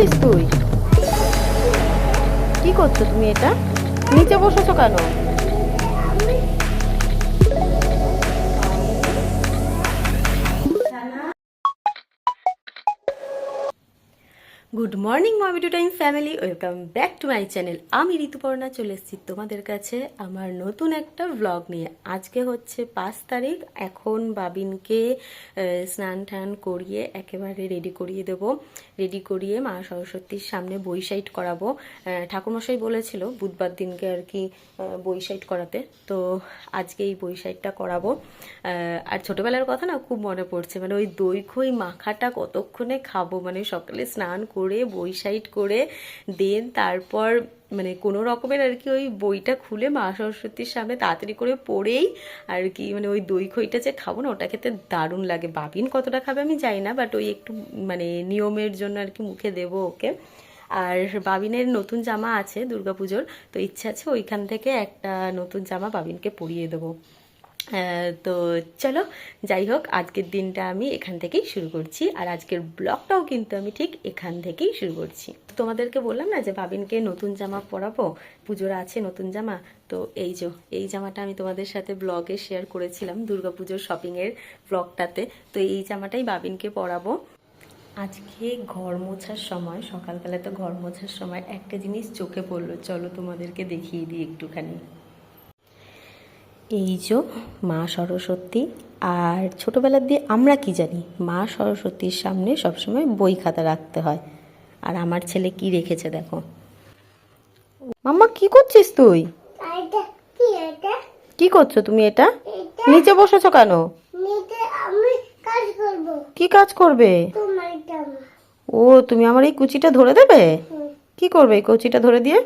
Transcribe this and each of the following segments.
করছিস তুই? কি করছ তুমি এটা? নিচে বসেছো কেন? Good morning মমিটু time family. Welcome back to my channel. আমি ঋতুপর্ণা, চলে এসেছি তোমাদের কাছে আমার নতুন একটা ব্লগ নিয়ে। আজকে হচ্ছে পাঁচ তারিখ, এখন বাবিনকে স্নান টান করিয়ে একেবারে রেডি করিয়ে দেব। রেডি করিয়ে মা সরস্বতীর সামনে বই সাইট করাবো। ঠাকুরমশাই বলেছিল বুধবার দিনকে আর কি বই সাইট করাতে। তো আজকে এই বই সাইটটা করাবো। আর ছোটবেলার কথা না খুব মনে পড়ছে। মানে ওই দই খই মাখাটা কতক্ষণে খাব? মানে সকালে স্নান করে বই সাইড করে দেন। তারপর মানে কোনো রকমের আর কি ওই বইটা খুলে মা সরস্বতীর সামনে তাড়াতাড়ি করে পড়েই আর কি মানে ওই দই খইটা যে খাব না, ওটা খেতে দারুণ লাগে। বাবিন কতটা খাবে আমি জানি না বাট ওই একটু মানে নিয়মের জন্য আর কি মুখে দেবো ওকে। আর বাবিনের নতুন জামা আছে দুর্গাপুজোর, তো ইচ্ছা আছে ওইখান থেকে একটা নতুন জামা বাবিনকে পরিয়ে দেবো। তো চলো, যাই হোক, আজকের দিনটা আমি এখান থেকেই শুরু করছি, আর আজকের ব্লগটাও কিন্তু আমি ঠিক এখান থেকেই শুরু করছি। তোমাদেরকে বললাম না যে বাবিনকে নতুন জামা পরাবো? পুজোর আছে নতুন জামা? তো এই যে, এই জামাটা আমি তোমাদের সাথে ব্লগে শেয়ার করেছিলাম, দুর্গাপুজোর শপিংয়ের ব্লগটাতে তো এই জামাটাই বাবিনকে পরাবো। আজকে ঘর মোছার সময় সকালবেলা তো ঘর মোছার সময় একটা জিনিস চোখে পড়ল। চলো তোমাদেরকে দেখিয়ে দিই একটুখানি। এই যে মা সরস্বতী আর ছোটবেলার দিয়ে আমরা কি জানি? মা সরস্বতীর সামনে সবসময় বই খাতা রাখতে হয়। আর আমার ছেলে কি রেখেছে দেখো। মাম্মা কি করছিস তুই? এটা কি এটা? কি করছ তুমি এটা? নিচে বসেছো কেন? নিতে আমি কাজ করব। কি কাজ করবে? ও তুমি আমার এই কুচিটা ধরে দেবে? কি করবে এই কুচিটা ধরে দিয়ে?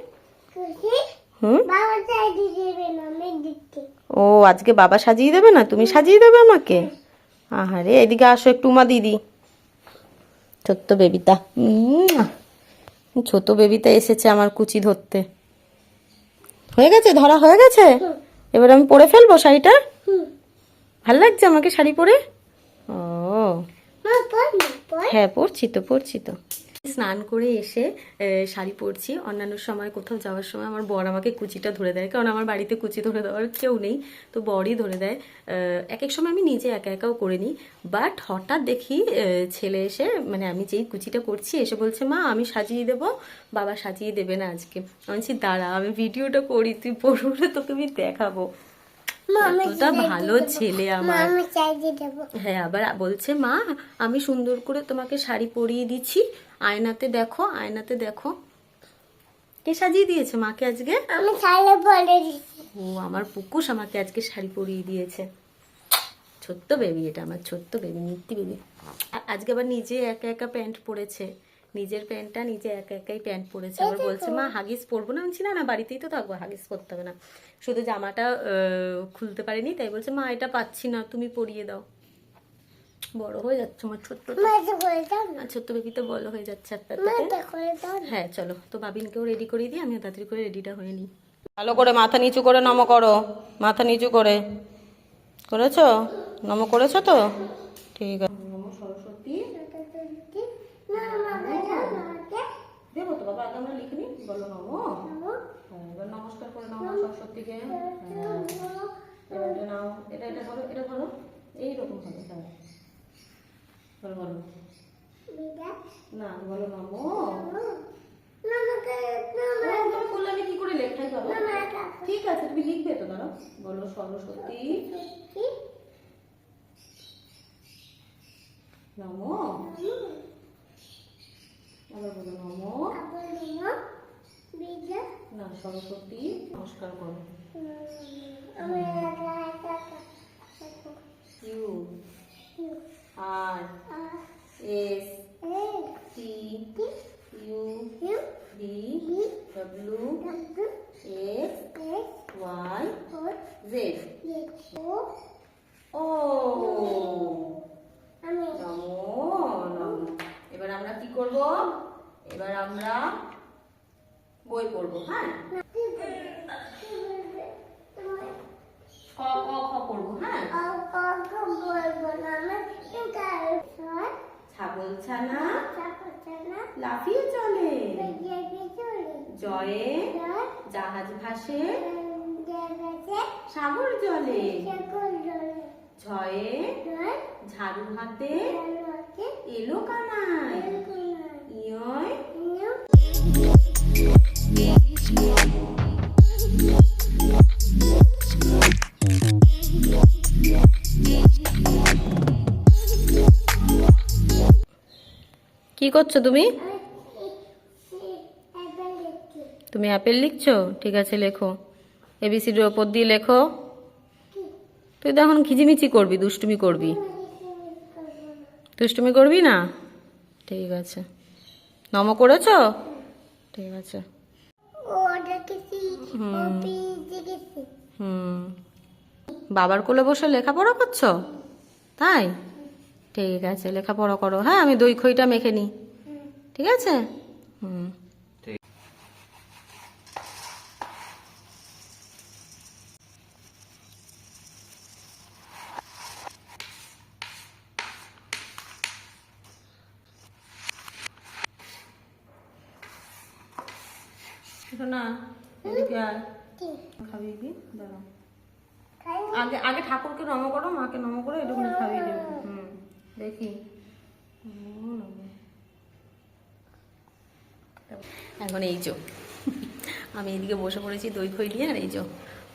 হুম? ও আজকে বাবা সাজিয়ে দেবে না? তুমি সাজিয়ে দেবে আমাকে? আহারে এদিকে আসো একটু মা দিদি। ছোট্ট বেবিতা। উম, ছোট বেবিতা এসেছে আমার কুচি ধরতে। হয়ে গেছে? ধরা হয়ে গেছে? এবার আমি পরে ফেলব শাড়িটা? ভালো লাগছে আমাকে শাড়ি পরে? ও। হ্যাঁ পরছি তো পরছি তো। স্নান করে এসে শাড়ি পরছি। অন্যান্য সময় কোথাও যাওয়ার সময় আমার বর আমাকে কুচিটা ধরে দেয়। কারণ আমার বাড়িতে কুচি ধরে দেওয়ার কেউ নেই তো বরই ধরে দেয়। এক এক সময় আমি নিজে একা একাও করে নিই। বাট হঠাৎ দেখি ছেলে এসে মানে আমি যেই কুচিটা করছি এসে বলছে মা আমি সাজিয়ে দেবো। বাবা সাজিয়ে দেবে না আজকে। আমি বলছি দাঁড়া আমি ভিডিওটা করি তুই পড়লে তোকে আমি দেখাবো। এতটা ভালো ছেলে আমার। হ্যাঁ আবার বলছে মা আমি সুন্দর করে তোমাকে শাড়ি পরিয়ে দিচ্ছি। আয়নাতে দেখো আয়নাতে দেখো। কে সাজিয়ে দিয়েছে মাকে আজকে? আমি শাড়ি পরে ও আমার পুকুশ আমাকে আজকে শাড়ি পরিয়ে দিয়েছে। ছোট্ট বেবি এটা আমার ছোট্ট বেবি নিত্যি বেবি আজকে আবার নিজে একা একা প্যান্ট পরেছে। নিজের প্যান্টটা নিজে একা একাই প্যান্ট পরেছে। আবার বলছে মা হাগিস পরবো না। আমি বলছি, না না বাড়িতেই তো থাকব হাগিস পরতে হবে না। শুধু জামাটা খুলতে পারিনি তাই বলছে মা এটা পাচ্ছি না তুমি পরিয়ে দাও। বড় হয়ে যাচ্ছে আমার ছোট্ট ছোট্ট বেবি তো বড় হয়ে যাচ্ছে একটা হ্যাঁ চলো তো বাবিনকেও রেডি করে দিই আমিও তাড়াতাড়ি করে রেডিটা হয়ে নিই। ভালো করে মাথা নিচু করে নম করো মাথা নিচু করে। করেছ? নম করেছ তো? ঠিক আছে। সরস্বতী। না মা এটা আমাকে দেবো তো বাবা আগে আমরা লিখিনি বলো নম। এবার নমস্কার করে নাও সরস্বতীকে। এবার নাও এটা এটা ধরো এটা ধরো। এইরকম হবে হ্যাঁ বলো। বলো না বলো। নম বললে আমি কি করে লেখাই পাবো ঠিক আছে তুমি লিখবে তো দাঁড়াও। বলো সরস্বতী। নম। আবার বলো নম। না সরস্বতী। নমস্কার করো আমি এটা এটা U R S T U D W X Y Z ও আমি নমো নমো এবার আমরা কি করব। এবার আমরা বই পড়ব হ্যাঁ? হ্যাঁ? লাফিয়ে চলে। জয়ে জাহাজ ভাসে, সাগর জলে। ঝয়ে ঝাড়ু হাতে এলো কানাই কি করছ তুমি? তুমি অ্যাপেল লিখছো? ঠিক আছে, লেখো। এবিসিডির ওপর দিয়ে লেখো। তুই তো এখন খিচিমিচি করবি, দুষ্টুমি করবি। দুষ্টুমি করবি না? ঠিক আছে। নম করেছ? ঠিক আছে। হুম। বাবার কোলে বসে লেখাপড়া করছ? তাই? ঠিক আছে লেখাপড়া করো। হ্যাঁ আমি দই খইটা মেখে নিই। ঠিক আছে? হুম। না এদিকে আয়। খাবি কি? দাঁড়াও আগে আগে ঠাকুরকে নম করো মাকে নম করো করে খাইয়ে দেবো হুম দেখি। এখন এই যো। আমি এইদিকে বসে পড়েছি দই খই নিয়ে আর এই যো।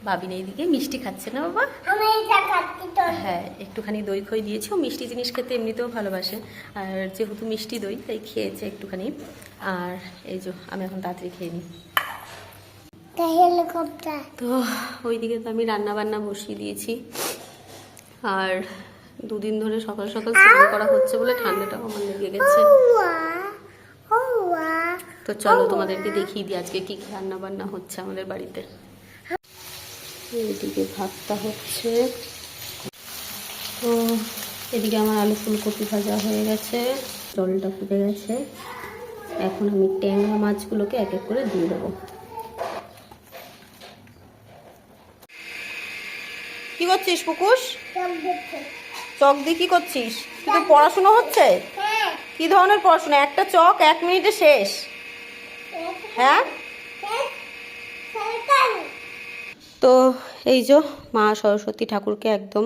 বাবিন এইদিকে মিষ্টি খাচ্ছে না বাবা? হ্যাঁ একটুখানি দই খই দিয়েছি। ও মিষ্টি জিনিস খেতে এমনিতেও ভালোবাসে। আর যেহেতু মিষ্টি দই তাই খেয়েছে একটুখানি। আর এই যো আমি এখন তাড়াতাড়ি খেয়ে নিই। তা ওইদিকে তো আমি রান্না বান্না বসিয়ে দিয়েছি। আর দুদিন ধরে সকাল সকাল স্নান করা হচ্ছে বলে ঠান্ডাটাও আমার লেগে গেছে। ওয়া ওয়া তো চলো তোমাদেরকে দেখিয়ে দিই আজকে কি কি রান্না বান্না হচ্ছে আমাদের বাড়িতে। এইদিকে ভাতটা হচ্ছে। তো এদিকে আমার আলু ফুলকপি ভাজা হয়ে গেছে। জলটা ফুটে গেছে। এখন আমি ট্যাংরা মাছগুলোকে এক এক করে দিয়ে দেবো। করছিস পুকুশ চক দিয়ে কি করছিস? কিন্তু পড়াশোনা হচ্ছে? হ্যাঁ। কি ধরনের পড়াশোনা? একটা চক এক মিনিটে শেষ। হ্যাঁ? তো এই যে মা সরস্বতী ঠাকুরকে একদম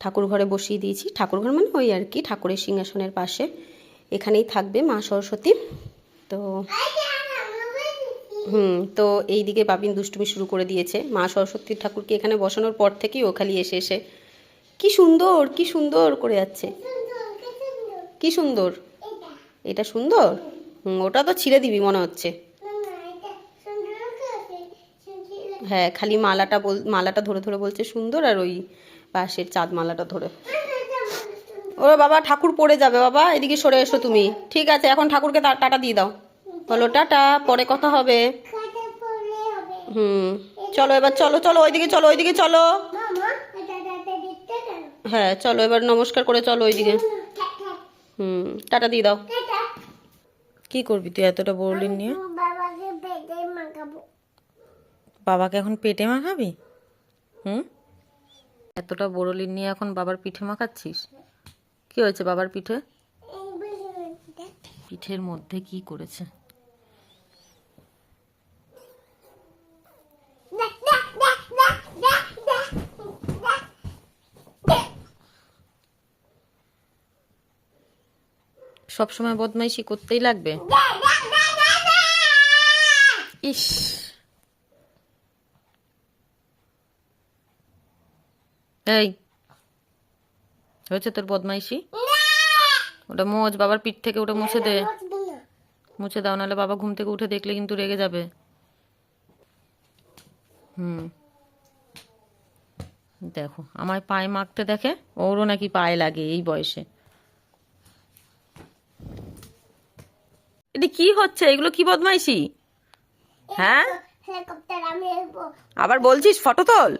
ঠাকুর ঘরে বসিয়ে দিয়েছি। ঠাকুর ঘর মানে ওই আর কি ঠাকুরের সিংহাসনের পাশে। এখানেই থাকবে মা সরস্বতী। তো হুম, তো এই দিকে বাবিন দুষ্টুমি শুরু করে দিয়েছে। মা সরস্বতী ঠাকুরকে এখানে বসানোর পর থেকেই ও খালি এসে এসে, কি সুন্দর কি সুন্দর করে যাচ্ছে। কি সুন্দর? এটা সুন্দর? হুম, ওটা তো ছিঁড়ে দিবি মনে হচ্ছে। হ্যাঁ খালি মালাটা বল, মালাটা ধরে ধরে বলছে, সুন্দর আর ওই পাশের চাঁদ মালাটা ধরে। ওরে বাবা, ঠাকুর পড়ে যাবে বাবা, এদিকে সরে এসো তুমি। ঠিক আছে, এখন ঠাকুরকে টাটা দিয়ে দাও। বলো টাটা পরে কথা হবে। হুম চলো এবার চলো চলো ওইদিকে চলো ওইদিকে চলো। হ্যাঁ চলো এবার নমস্কার করে চলো ওইদিকে। হুম টাটা দিয়ে দাও। কি করবি তুই এতটা বড়লিন নিয়ে? বাবাকে এখন পেটে মাখাবি? হুম? এতটা বড়লিন নিয়ে এখন বাবার পিঠে মাখাচ্ছিস? কি হয়েছে বাবার পিঠে? পিঠের মধ্যে কি করেছে দেখ দেখ দেখ দেখ দেখ দেখ দেখ সবসময় বদমাইশি করতেই লাগবে। ইস। এই, হয়েছে তোর বদমাইশি? ওটা মোজ, বাবার পিঠ থেকে ওটা মুছে দে। মুছে দাও, নাহলে বাবা ঘুম থেকে উঠে দেখলে কিন্তু রেগে যাবে। হুম। দেখো, আমায় পায়ে মাখতে দেখে, ওরও নাকি পায়ে লাগে এই বয়সে। এটা কি হচ্ছে? এগুলো কি বদমাইশি? হ্যাঁ? আবার বলছিস ফটো তোল।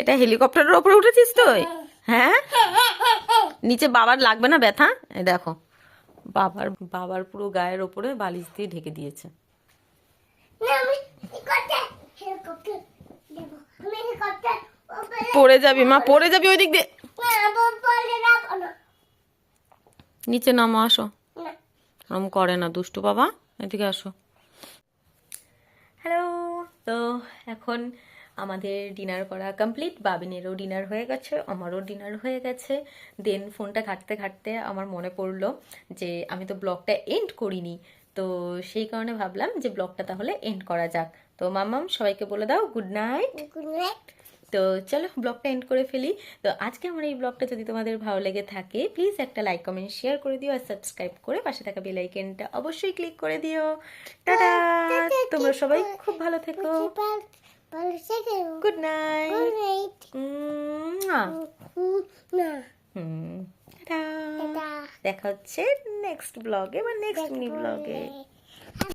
এটা হেলিকপ্টারের ওপরে উঠেছিস তুই? হ্যাঁ। নিচে বাবার লাগবে না ব্যথা? দেখো বাবার বাবার পুরো গায়ের ওপরে বালিশ দিয়ে ঢেকে দিয়েছে। পড়ে যাবি মা পড়ে যাবি ওই দিক দিয়ে। নিচে নামো আসো। ওরম করে না দুষ্টু বাবা। এদিকে আসো। হ্যালো তো এখন আমাদের ডিনার করা কমপ্লিট বাবিনেরও ডিনার হয়ে গেছে আমারও ডিনার হয়ে গেছে। দেন ফোনটা ঘাঁটতে ঘাঁটতে আমার মনে পড়ল যে আমি তো ব্লগটা এন্ড করিনি। তো সেই কারণে ভাবলাম যে ব্লগটা তাহলে এন্ড করা যাক। তো মামাম সবাইকে বলে দাও গুড নাইট গুড নাইট তো চলো ব্লগটা এন্ড করে ফেলি। তো আজকে আমার এই ব্লগটা যদি তোমাদের ভালো লেগে থাকে প্লিজ একটা লাইক কমেন্ট শেয়ার করে দিও আর সাবস্ক্রাইব করে পাশে থাকা বেল আইকনটা অবশ্যই ক্লিক করে দিও। টাটা! তোমরা সবাই খুব ভালো থেকো। গুড নাইট টাটা দেখা হচ্ছে নেক্সট ব্লগে বা নেক্সট মিনি ব্লগে.